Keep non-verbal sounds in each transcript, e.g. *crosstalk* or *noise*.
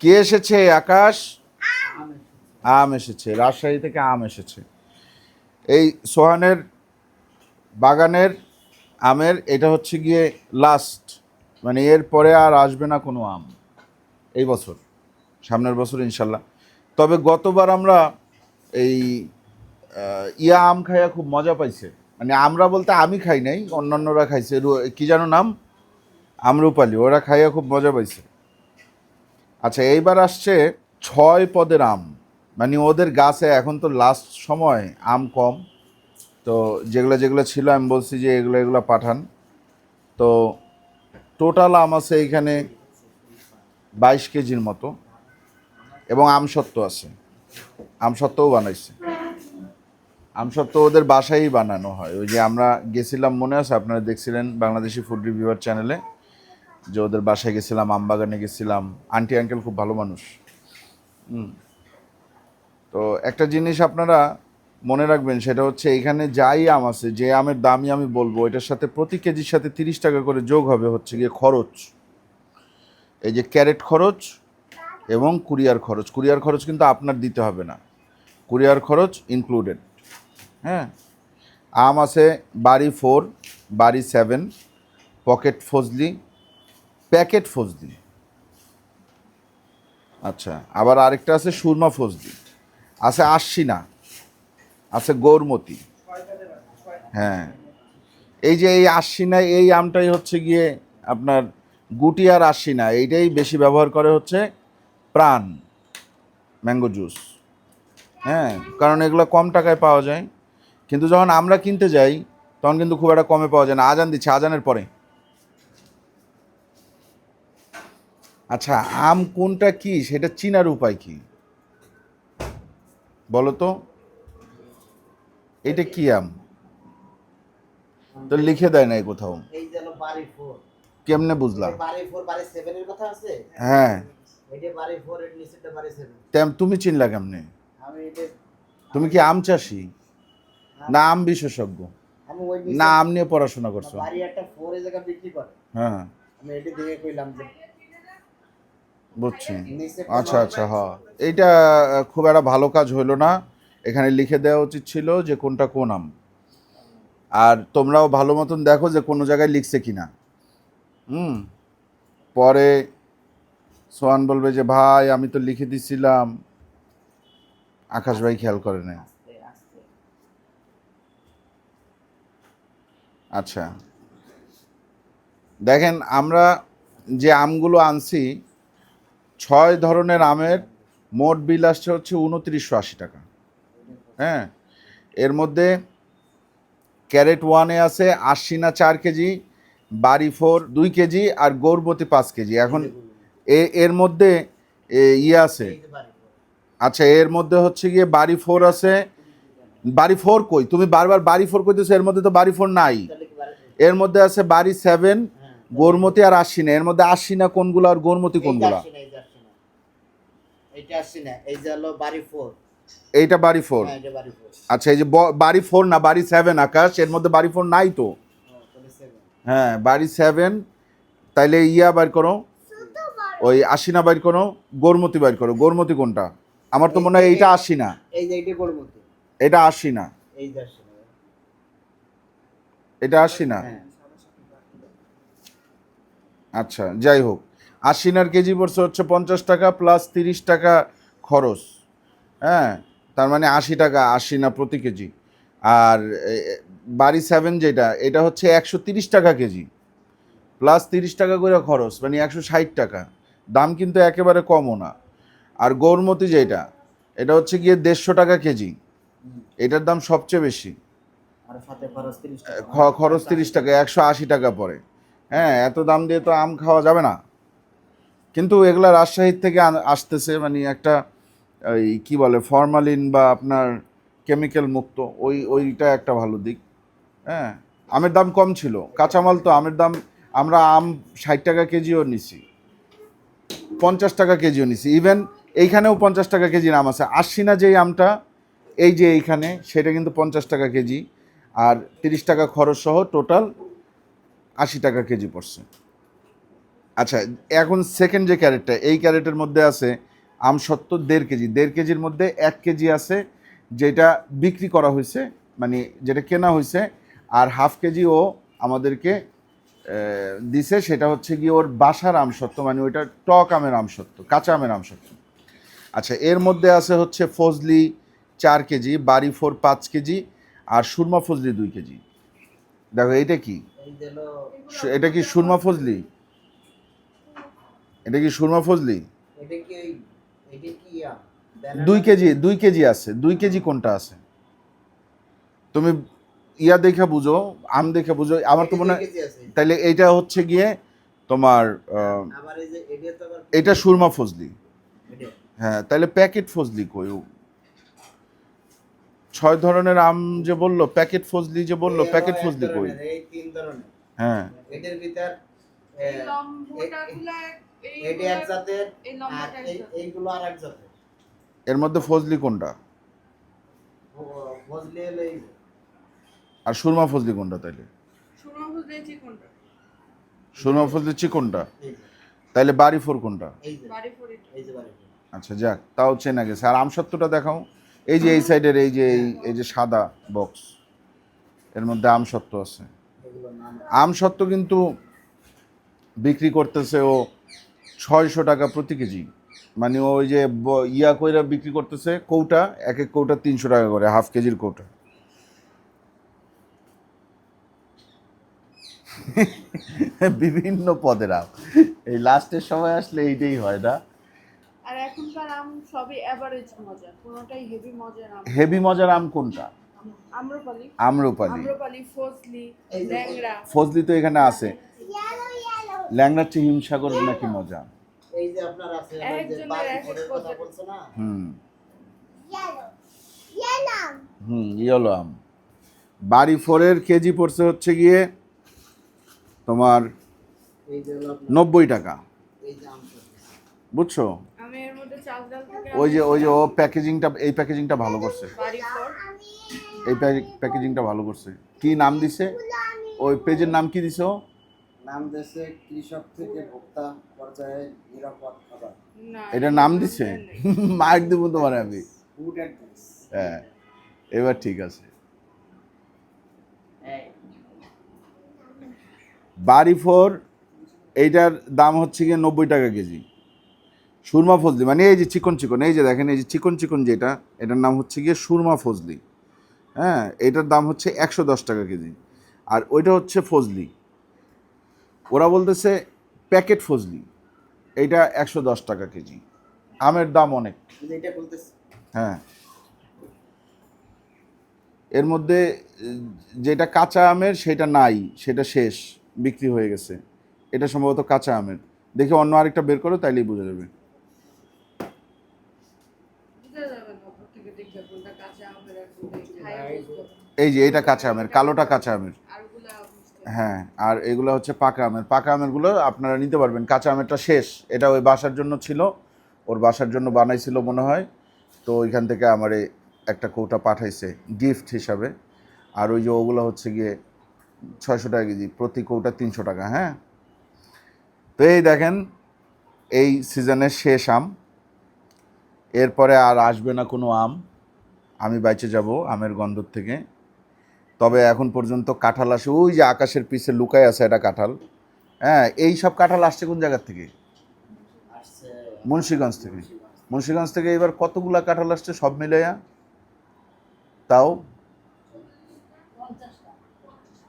কে এসেছে আকাশ? আম এসেছে। রাজশাহী থেকে আম এসেছে। এই সোহানের বাগানের আমের, এটা হচ্ছে গিয়ে লাস্ট মানে এর পরে আর আসবে না কোনো আম। এই বছর, সামনের বছর ইনশাল্লাহ। তবে গতবার আমরা এই ইয়া আম খাইয়া খুব মজা পাইছে। মানে আমরা বলতে আমি খাই নাই, অন্যান্যরা খাইছে। কি যেন নাম? আমরুপালি। ওরা খাইয়া খুব মজা পাইছে। আচ্ছা এইবার আসছে ছয় পদের আম মানে ওদের গাছে এখন তো লাস্ট সময় আম কম। তো যেগুলো যেগুলো ছিল, আমি বলছি যে এগুলো এগুলো পাঠান। তো টোটাল আম আছে এইখানে বাইশ কেজির মতো। এবং আমসত্ত্ব আছে। আমসত্ত্বও বানাইছে। আমসত্ত্ব ওদের বাসায়ই বানানো হয়। ওই যে আমরা গেছিলাম মনে আছে? আপনারা দেখছিলেন বাংলাদেশি ফুড রিভিউয়ার চ্যানেলে যে ওদের বাসায় গেছিলাম, আমবাগানে গেছিলাম। আন্টি, আঙ্কেল খুব ভালো মানুষ। তো একটা জিনিস আপনারা মনে রাখবেন, সেটা হচ্ছে এইখানে যাই আম আছে, যে আমের দামই আমি বলব, এটার সাথে প্রতি কেজির সাথে তিরিশ টাকা করে যোগ হবে হচ্ছে গিয়ে খরচ। এই যে ক্যারেট খরচ এবং কুরিয়ার খরচ। কুরিয়ার খরচ কিন্তু আপনার দিতে হবে না। কুরিয়ার খরচ ইনক্লুডেড হ্যাঁ? আম আছে BARI four BARI seven pocket Fazli packet Fazli. আচ্ছা আবার আরেকটা আছে সুরমা ফজলি। আছে আশিনা, আছে গৌরমতি। হ্যাঁ এই যে এই আশিনা, এই আমটাই হচ্ছে গিয়ে আপনার গুটি আর আশিনা, এইটাই বেশি ব্যবহার করে হচ্ছে প্রাণ, ম্যাঙ্গো জুস। হ্যাঁ কারণ এগুলো কম টাকায় পাওয়া যায়। কিন্তু যখন আমরা কিনতে যাই, তখন কিন্তু খুব একটা কমে পাওয়া যায় না। আজান দিচ্ছে, আজানের পরে। আচ্ছা আম কোনটা কি? সেটা চিনার উপায় কি? বলো তো। এটা কি আম? তো লিখে দেয় নাই কোথাও। কেমনে বুঝলাম? হ্যাঁ। তেম চিনলা কেমনে? তুমি কি আম চাষি? না আম বিশেষজ্ঞ। না আম নিয়ে পড়াশোনা করছ। হ্যাঁ। আমি দেখে কইলাম যে বুঝছি। আচ্ছা আচ্ছা হ্যাঁ। এইটা খুব একটা ভালো কাজ হইল না। এখানে লিখে দেওয়া উচিত ছিল যে কোনটা কোন আম। আর তোমরাও ভালো মতন দেখো যে কোনো জায়গায় লিখছে কি না হুম? পরে সোহান বলবে যে ভাই আমি তো লিখে দিছিলাম। আকাশ ভাই খেয়াল করে না আচ্ছা। দেখেন আমরা যে আমগুলো আনছি ছয় ধরনের আমের, মোট বিল আসছে হচ্ছে উনত্রিশশো আশি টাকা। হ্যাঁ এর মধ্যে ক্যারেট ওয়ানে আছে আশিনা চার কেজি বাড়ি ফোর দুই কেজি আর গৌরবতী পাঁচ কেজি। এখন এর মধ্যে ইয়ে আছে। আচ্ছা এর মধ্যে হচ্ছে গিয়ে বাড়ি ফোর আছে। বাড়ি ফোর কই? তুমি বারবার বাড়ি ফোর কইতেছো, এর মধ্যে তো বাড়ি ফোর নাই। এর মধ্যে আছে বাড়ি সেভেন, গোরমতি আর আশিনা। এর মধ্যে আশিনা কোনগুলো আর গোরমতি কোনগুলা এইটা আসছে না, এইটা আসছে না। এইটা আসছে না এই যে হলো বাড়ি ফোর। এইটা বাড়ি ফোর? হ্যাঁ এটা আচ্ছা এই যে বাড়ি ফোর না বাড়ি সেভেন আকাশ এর মধ্যে বাড়ি ফোর নাই তো? হ্যাঁ বাড়ি সেভেন তাইলে ইয়া বাইর করো ওই আশিনা বাইর করো গোরমতি বাইর করো। গোরমতি কোনটা? আমার তো মনে হয় এইটা এইটা করমতি এটা আসছে না এটা আশিনা? না আচ্ছা যাই হোক। আশিনার কেজি পড়ছে হচ্ছে পঞ্চাশ টাকা প্লাস তিরিশ টাকা খরচ। হ্যাঁ তার মানে আশি টাকা আশিনা প্রতি কেজি। আর বাড়ি সেভেন যেটা এটা হচ্ছে একশো তিরিশ টাকা কেজি। প্লাস তিরিশ টাকা করে খরচ মানে একশো ষাট টাকা। দাম কিন্তু একেবারে কমও না। আর গৌরমতি যেটা এটা হচ্ছে গিয়ে দেড়শো টাকা কেজি। এটার দাম সবচেয়ে বেশি। খরচ 30 টাকা খ- খরচ তিরিশ টাকা একশো আশি টাকা পড়ে। হ্যাঁ এত দাম দিয়ে তো আম খাওয়া যাবে না। কিন্তু এগুলা রাজশাহীর থেকে আসতেছে মানে একটা ওই কি বলে ফরমালিন বা আপনার কেমিক্যাল মুক্ত, ওই, ওইটা একটা ভালো দিক। হ্যাঁ আমের দাম কম ছিল, কাঁচামাল তো আমের দাম, আমরা আম ষাট টাকা কেজিও নিছি, পঞ্চাশ টাকা কেজিও নিছি ইভেন এইখানেও পঞ্চাশ টাকা কেজির আম আছে। আশি না যেই আমটা, এই যে এইখানে, সেটা কিন্তু পঞ্চাশ টাকা কেজি, আর তিরিশ টাকা খরচ সহ টোটাল আশি টাকা কেজি পড়ছে। আচ্ছা এখন সেকেন্ড যে ক্যারেটটা এই ক্যারেটের মধ্যে আছে আম সত্য দেড় কেজি। দেড় কেজির মধ্যে এক কেজি আছে যেটা বিক্রি করা হয়েছে মানে যেটা কেনা হয়েছে আর হাফ কেজি ও আমাদেরকে দিছে। সেটা হচ্ছে গিয়ে ওর বাসার আমসত্ব মানে ওইটা টক আমের আমসত্ব কাঁচা আমের আমসত্ব আচ্ছা এর মধ্যে আছে হচ্ছে ফজলি চার কেজি বাড়ি ফোর পাঁচ কেজি আর সুরমা ফজলি দুই কেজি। দেখো এটা কি? এটা কি সুরমা ফজলি? এটা কি সুরমা ফজলি এটা কি ওই এটা কি আম? ব্যানানা? দুই কেজি দুই কেজি আছে দুই কেজি কোনটা আছে তুমি ইয়া দেখে বুঝো আম দেখে বুঝো আমার তো মনে হয়। তাইলে এইটা হচ্ছে গিয়ে তোমার এটা তো আবার এটা সুরমা ফজলি হ্যাঁ তাহলে প্যাকেট ফজলি কই ও? ছয় ধরনের আম যে বলল প্যাকেট ফজলি যে বলল প্যাকেট ফজলি কই হ্যাঁ এটার ভিতর এ, এই এটা এক জাতের আর লম্বাটা এক এই- জাতের। এইগুলো আর এক জাতের। এর মধ্যে ফজলি কোনটা? ফজলি হলো এই আর সুরমা ফজলি কোনটা তাইলে? সুরমা? সুরমা ফজলি চিকনটা তাইলে বাড়ি ফোর কোনটা? এই যে, বাড়ি ফরিটা। এই যে। বাড়ি। আচ্ছা যাক তাও চেনা গেছে। আর আমসত্ত্বটা দেখাও। এই যে এই সাইডের এই যে এই এই যে সাদা বক্স এর মধ্যে আমসত্ত্ব আছে। নাম। কিন্তু বিক্রি করতেছে ও ছয়শো টাকা প্রতি কেজি। মানে ওই যে ইয়া কইরা বিক্রি করতেছে কৌটা এক এক কৌটা তিনশো টাকা করে হাফ কেজির কৌটা। *laughs* বিভিন্ন পদের আম। এই লাস্টের সময় আসলে এইটাই হয় না। আর এখনকার আম সবই অ্যাভারেজ মজা কোনোটাই হেভি মজার আম হেভি মজার আম কোনটা? আম্রপালি। আম্রপালি। আম্রপালি ফজলি ল্যাংড়া। ফজলি তো এখানে আছে। ল্যাংড়ার চেয়ে হিমসাগর নাকি মজা? এই যে আপনার আছে কথা। না? হুম। হুম ইয়েলো আম। বাড়ি ফোরের কেজি পড়ছে হচ্ছে গিয়ে তোমার নব্বই টাকা। বুঝছ? আমি এর মধ্যে চাল ডাল থেকে ওই যে ওই যে ও প্যাকেজিংটা এই প্যাকেজিংটা ভালো করছে। বাড়ি ফর। এই প্যাকেজিংটা ভালো করছে। কি নাম দিছে? ওই পেজের নাম কি দিছে ও? নাম দেশে কৃষক থেকে ভোক্তা পর্যায়ে নিরাপদ খাবার। না এটার নাম দিছে? *laughs* মার্ক দেবো তোমার আমি। ফুড হ্যাঁ এবার ঠিক আছে। বাড়ি ফোর এইটার দাম হচ্ছে গিয়ে নব্বই টাকা কেজি। সুরমা ফজলি মানে এই যে চিকন চিকন এই যে দেখেন এই যে চিকন চিকন যেটা এটার নাম হচ্ছে গিয়ে সুরমা ফজলি। হ্যাঁ এটার দাম হচ্ছে একশো দশ টাকা কেজি। আর ওইটা হচ্ছে ফজলি। ওরা বলতেছে প্যাকেট ফজলি এইটা একশো দশ টাকা কেজি। আমের দাম অনেক। বলতেছে। হ্যাঁ। এর মধ্যে যেটা কাঁচা আমের সেটা নাই সেটা শেষ বিক্রি হয়ে গেছে। এটা সম্ভবত কাঁচা আমের। দেখে অন্য আরেকটা বের করো তাইলেই বোঝা যাবে। এই যে এটা কাঁচা আমের কালোটা কাঁচা আমের আর ওগুলা বুঝতে হবে। হ্যাঁ আর এগুলো হচ্ছে পাকা আমের। পাকা আমেরগুলো আপনারা নিতে পারবেন। কাঁচা আমেরটা শেষ। এটা ওই বাসার জন্য ছিল। ওর বাসার জন্য বানাইছিল মনে হয়। তো ওইখান থেকে আমার একটা কৌটা পাঠাইছে গিফট হিসাবে। আর ওই যে ওগুলো হচ্ছে গিয়ে ছয়শো টাকা কেজি। প্রতি কৌটা তিনশো টাকা হ্যাঁ? তো এই দেখেন, এই সিজনের শেষ আম। এরপরে আর আসবে না কোনো আম। আমি বাইচে যাব আমের গন্ধর থেকে। তবে এখন পর্যন্ত কাঁঠাল আসে ওই যে আকাশের পিছে লুকায় আছে এটা কাঁঠাল। হ্যাঁ এই সব কাঁঠাল আসছে কোন জায়গার থেকে? মুন্সীগঞ্জ থেকে। মুন্সিগঞ্জ। থেকে এবার কতগুলা কাঁঠাল আসছে সব মিলাইয়া? তাও?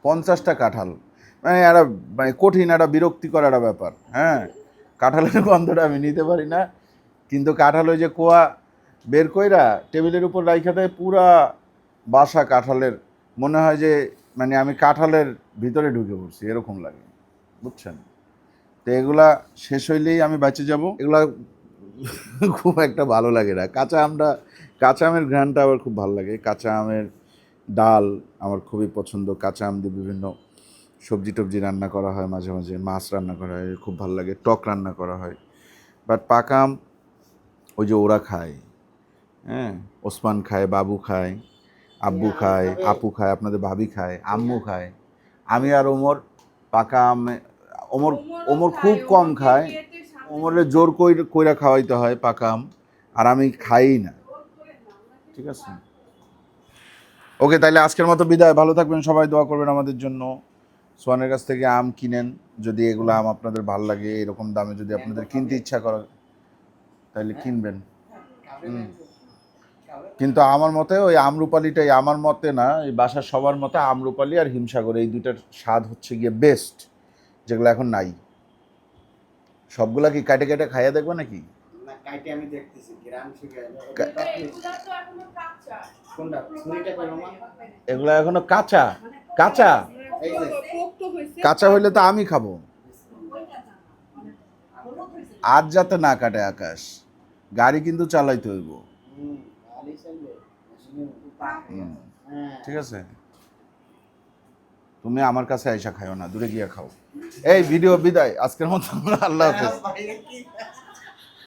পঞ্চাশটা কাঁঠাল। মানে একটা মানে কঠিন একটা বিরক্তিকর একটা ব্যাপার। হ্যাঁ কাঁঠালের গন্ধটা আমি নিতে পারি না। কিন্তু কাঁঠাল ওই যে কোয়া বের কইরা টেবিলের উপর রাইখা দেয় পুরা বাসা কাঁঠালের মনে হয় যে মানে আমি কাঁঠালের ভিতরে ঢুকে পড়ছি, এরকম লাগে, বুঝছেন? তো এগুলা শেষ হইলেই আমি বেঁচে যাব। এগুলা খুব একটা ভালো লাগে না। কাঁচা আমটা, কাঁচা আমের ঘ্রাণটা আবার খুব ভালো লাগে। কাঁচা আমের ডাল আমার খুবই পছন্দ। কাঁচা আম দিয়ে বিভিন্ন সবজি টবজি রান্না করা হয় মাঝে মাঝে, মাছ রান্না করা হয়, খুব ভালো লাগে। টক রান্না করা হয়। বাট পাকা আম, ওই যে ওরা খায় হ্যাঁ? ওসমান খায়, বাবু খায়। আব্বু খায় আপু খায় আপনাদের ভাবি খায় আম্মু খায়। আমি আর ওমর পাকা আম ওমর ওমর খুব কম খায় ওমরের জোর কই- কইরা খাওয়াইতে হয় পাকা আম আর আমি খাই না। ঠিক আছে? ওকে তাহলে আজকের মতো বিদায়। ভালো থাকবেন সবাই দোয়া করবেন আমাদের জন্য। সোয়ানের কাছ থেকে আম কিনেন যদি এগুলো আম আপনাদের ভালো লাগে এরকম দামে যদি আপনাদের কিনতে ইচ্ছা করে তাহলে কিনবেন। হুম। কিন্তু আমার মতে ওই আমরুপালিটাই আমার মতে না এই বাসার সবার মতে আমরুপালি আর হিমসাগর এই দুইটার স্বাদ হচ্ছে গিয়ে বেস্ট যেগুলো এখন নাই। সবগুলা কি কাটে কাটে খাইয়া দেখবে নাকি? না কাইটে আমি দেখতেছি গ্রাম শিখে কা- কোনটা? ছুরিটা করো মা? এগুলা এখনও কাঁচা। কাঁচা? কাঁচা হইলে তো আমি খাব। আজ যাতে না কাটে আকাশ গাড়ি কিন্তু চালাইতে হইব। হ্যাঁ। ঠিক আছে? তুমি আমার কাছে আইসা খাইও না দূরে গিয়ে খাও। এই ভিডিও বিদায় আজকের মতো আল্লাহ হাফেজ। কি?